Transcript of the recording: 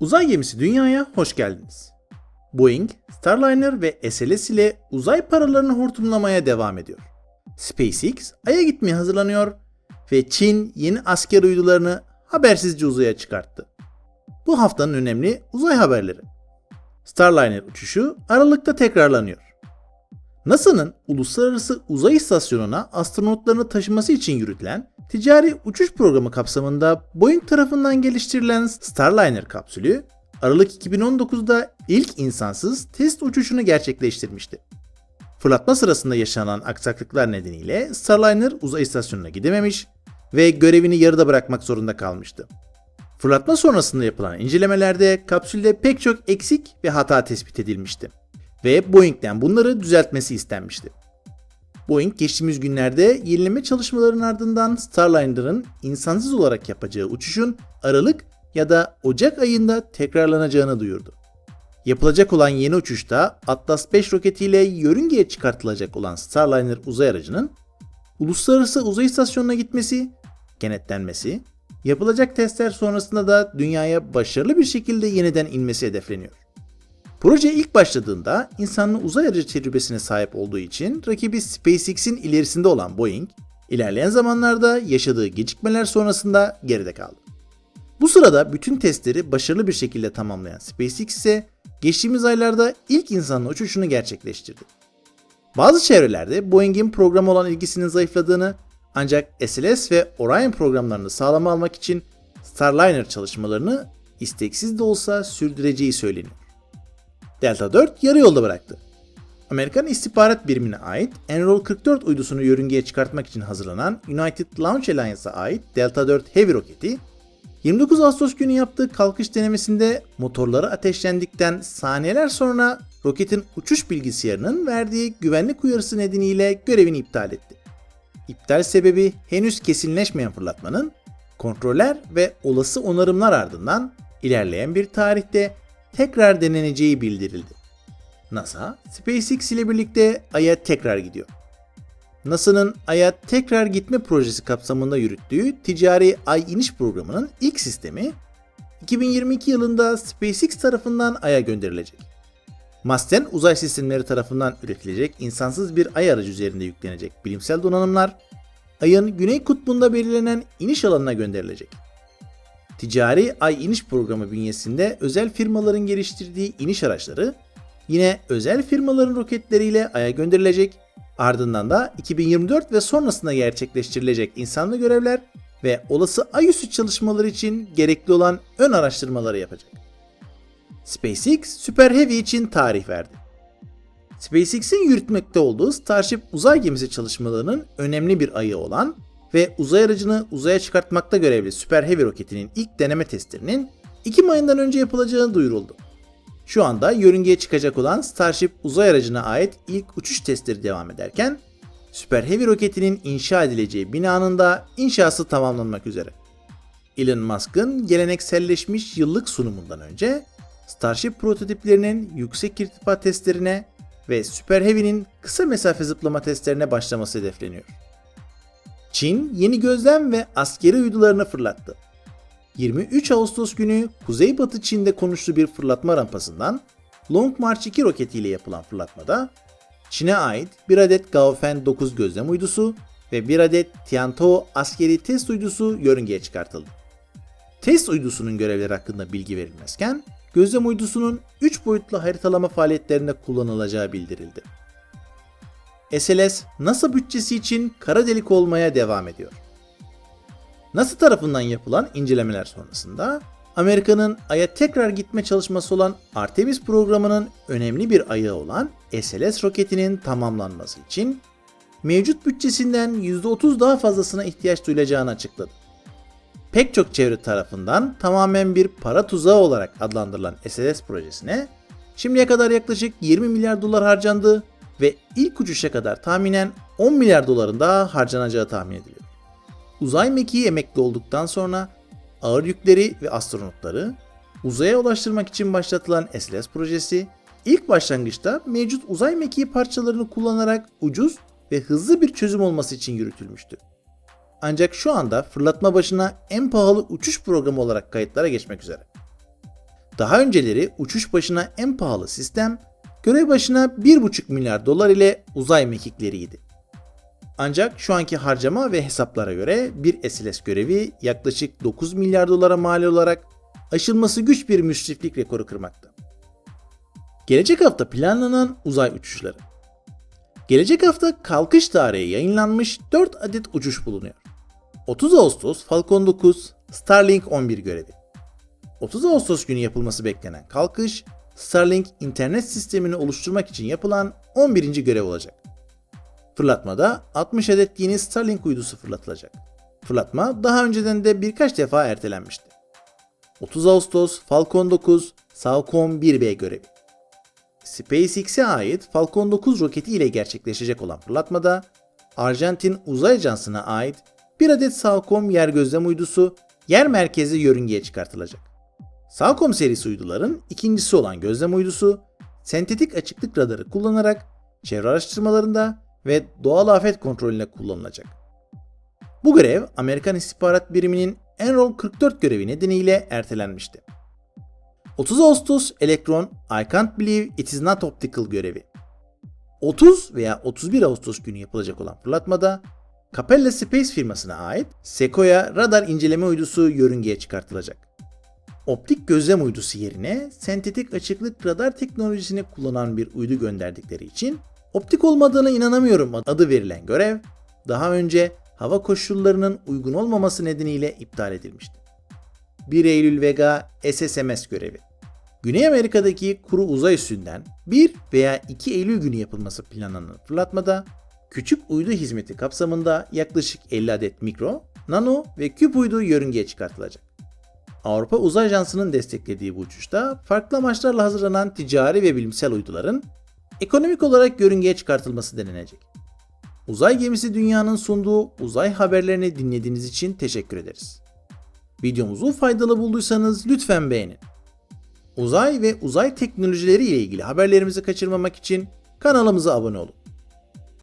Uzay gemisi dünyaya hoş geldiniz. Boeing, Starliner ve SLS ile uzay paralarını hortumlamaya devam ediyor. SpaceX Ay'a gitmeye hazırlanıyor ve Çin yeni asker uydularını habersizce uzaya çıkarttı. Bu haftanın önemli uzay haberleri. Starliner uçuşu Aralık'ta tekrarlanıyor. NASA'nın Uluslararası Uzay İstasyonu'na astronotlarını taşıması için yürütülen ticari uçuş programı kapsamında Boeing tarafından geliştirilen Starliner kapsülü Aralık 2019'da ilk insansız test uçuşunu gerçekleştirmişti. Fırlatma sırasında yaşanan aksaklıklar nedeniyle Starliner uzay istasyonuna gidememiş ve görevini yarıda bırakmak zorunda kalmıştı. Fırlatma sonrasında yapılan incelemelerde kapsülde pek çok eksik ve hata tespit edilmişti ve Boeing'den bunları düzeltmesi istenmişti. Boeing geçtiğimiz günlerde yenileme çalışmalarının ardından Starliner'ın insansız olarak yapacağı uçuşun Aralık ya da Ocak ayında tekrarlanacağını duyurdu. Yapılacak olan yeni uçuşta Atlas 5 roketiyle yörüngeye çıkartılacak olan Starliner uzay aracının uluslararası uzay istasyonuna gitmesi, kenetlenmesi, yapılacak testler sonrasında da dünyaya başarılı bir şekilde yeniden inmesi hedefleniyor. Proje ilk başladığında insanlı uzay aracı tecrübesine sahip olduğu için rakibi SpaceX'in ilerisinde olan Boeing, ilerleyen zamanlarda yaşadığı gecikmeler sonrasında geride kaldı. Bu sırada bütün testleri başarılı bir şekilde tamamlayan SpaceX ise geçtiğimiz aylarda ilk insanlı uçuşunu gerçekleştirdi. Bazı çevrelerde Boeing'in programa olan ilgisinin zayıfladığını ancak SLS ve Orion programlarını sağlama almak için Starliner çalışmalarını isteksiz de olsa sürdüreceği söyleniyor. Delta 4 yarı yolda bıraktı. Amerikan istihbarat birimine ait Enroll 44 uydusunu yörüngeye çıkartmak için hazırlanan United Launch Alliance'a ait Delta 4 Heavy roketi 29 Ağustos günü yaptığı kalkış denemesinde motorları ateşlendikten saniyeler sonra roketin uçuş bilgisayarının verdiği güvenlik uyarısı nedeniyle görevini iptal etti. İptal sebebi henüz kesinleşmeyen fırlatmanın kontroller ve olası onarımlar ardından ilerleyen bir tarihte tekrar deneneceği bildirildi. NASA, SpaceX ile birlikte Ay'a tekrar gidiyor. NASA'nın Ay'a tekrar gitme projesi kapsamında yürüttüğü ticari Ay iniş programının ilk sistemi 2022 yılında SpaceX tarafından Ay'a gönderilecek. Masten uzay sistemleri tarafından üretilecek insansız bir ay aracı üzerinde yüklenecek bilimsel donanımlar Ay'ın güney kutbunda belirlenen iniş alanına gönderilecek. Ticari Ay iniş programı bünyesinde özel firmaların geliştirdiği iniş araçları yine özel firmaların roketleriyle Ay'a gönderilecek. Ardından da 2024 ve sonrasında gerçekleştirilecek insanlı görevler ve olası Ay üstü çalışmaları için gerekli olan ön araştırmaları yapacak. SpaceX Super Heavy için tarih verdi. SpaceX'in yürütmekte olduğu Starship uzay gemisi çalışmalarının önemli bir ayı olan ve uzay aracını uzaya çıkartmakta görevli Super Heavy roketinin ilk deneme testlerinin 2 ayından önce yapılacağını duyuruldu. Şu anda yörüngeye çıkacak olan Starship uzay aracına ait ilk uçuş testleri devam ederken Super Heavy roketinin inşa edileceği binanın da inşası tamamlanmak üzere. Elon Musk'ın gelenekselleşmiş yıllık sunumundan önce Starship prototiplerinin yüksek irtifa testlerine ve Super Heavy'nin kısa mesafe zıplama testlerine başlaması hedefleniyor. Çin yeni gözlem ve askeri uydularını fırlattı. 23 Ağustos günü Kuzeybatı Çin'de konuştuğu bir fırlatma rampasından Long March 2 roketiyle yapılan fırlatmada Çin'e ait bir adet Gaofen 9 gözlem uydusu ve bir adet Tiantou askeri test uydusu yörüngeye çıkartıldı. Test uydusunun görevleri hakkında bilgi verilmezken gözlem uydusunun 3 boyutlu haritalama faaliyetlerinde kullanılacağı bildirildi. SLS NASA bütçesi için kara delik olmaya devam ediyor. NASA tarafından yapılan incelemeler sonrasında Amerika'nın Ay'a tekrar gitme çalışması olan Artemis programının önemli bir ayağı olan SLS roketinin tamamlanması için mevcut bütçesinden %30 daha fazlasına ihtiyaç duyulacağını açıkladı. Pek çok çevre tarafından tamamen bir para tuzağı olarak adlandırılan SLS projesine şimdiye kadar yaklaşık 20 milyar dolar harcandı ve ilk uçuşa kadar tahminen 10 milyar doların daha harcanacağı tahmin ediliyor. Uzay mekiği emekli olduktan sonra ağır yükleri ve astronotları uzaya ulaştırmak için başlatılan SLS projesi ilk başlangıçta mevcut uzay mekiği parçalarını kullanarak ucuz ve hızlı bir çözüm olması için yürütülmüştü. Ancak şu anda fırlatma başına en pahalı uçuş programı olarak kayıtlara geçmek üzere. Daha önceleri uçuş başına en pahalı sistem, görev başına 1,5 milyar dolar ile uzay mekikleriydi. Ancak şu anki harcama ve hesaplara göre bir SLS görevi yaklaşık 9 milyar dolara mal olarak aşılması güç bir müsriflik rekoru kırmakta. Gelecek hafta planlanan uzay uçuşları. Gelecek hafta kalkış tarihi yayınlanmış 4 adet uçuş bulunuyor. 30 Ağustos Falcon 9, Starlink 11 görevi. 30 Ağustos günü yapılması beklenen kalkış, Starlink internet sistemini oluşturmak için yapılan 11. görev olacak. Fırlatmada 60 adet yeni Starlink uydusu fırlatılacak. Fırlatma daha önceden de birkaç defa ertelenmişti. 30 Ağustos Falcon 9, Falcon 1B görevi. SpaceX'e ait Falcon 9 roketi ile gerçekleşecek olan fırlatmada Arjantin Uzay Ajansı'na ait bir adet Falcon yer gözlem uydusu yer merkezi yörüngeye çıkartılacak. Falcon serisi uyduların ikincisi olan gözlem uydusu sentetik açıklık radarı kullanarak çevre araştırmalarında ve doğal afet kontrolüne kullanılacak. Bu görev Amerikan İstihbarat Biriminin Enroll 44 görevi nedeniyle ertelenmişti. 30 Ağustos Electron I Can't Believe It Is Not Optical görevi. 30 veya 31 Ağustos günü yapılacak olan fırlatmada Capella Space firmasına ait Sequoia radar inceleme uydusu yörüngeye çıkartılacak. Optik gözlem uydusu yerine sentetik açıklık radar teknolojisini kullanan bir uydu gönderdikleri için optik olmadığına inanamıyorum adı verilen görev daha önce hava koşullarının uygun olmaması nedeniyle iptal edilmişti. 1 Eylül Vega SSMS görevi. Güney Amerika'daki kuru uzay üssünden 1 veya 2 Eylül günü yapılması planlanan fırlatmada küçük uydu hizmeti kapsamında yaklaşık 50 adet mikro, nano ve küp uydu yörüngeye çıkartılacak. Avrupa Uzay Ajansı'nın desteklediği bu uçuşta farklı amaçlarla hazırlanan ticari ve bilimsel uyduların ekonomik olarak yörüngeye çıkartılması denenecek. Uzay gemisi dünyanın sunduğu uzay haberlerini dinlediğiniz için teşekkür ederiz. Videomuzu faydalı bulduysanız lütfen beğenin. Uzay ve uzay teknolojileri ile ilgili haberlerimizi kaçırmamak için kanalımıza abone olun.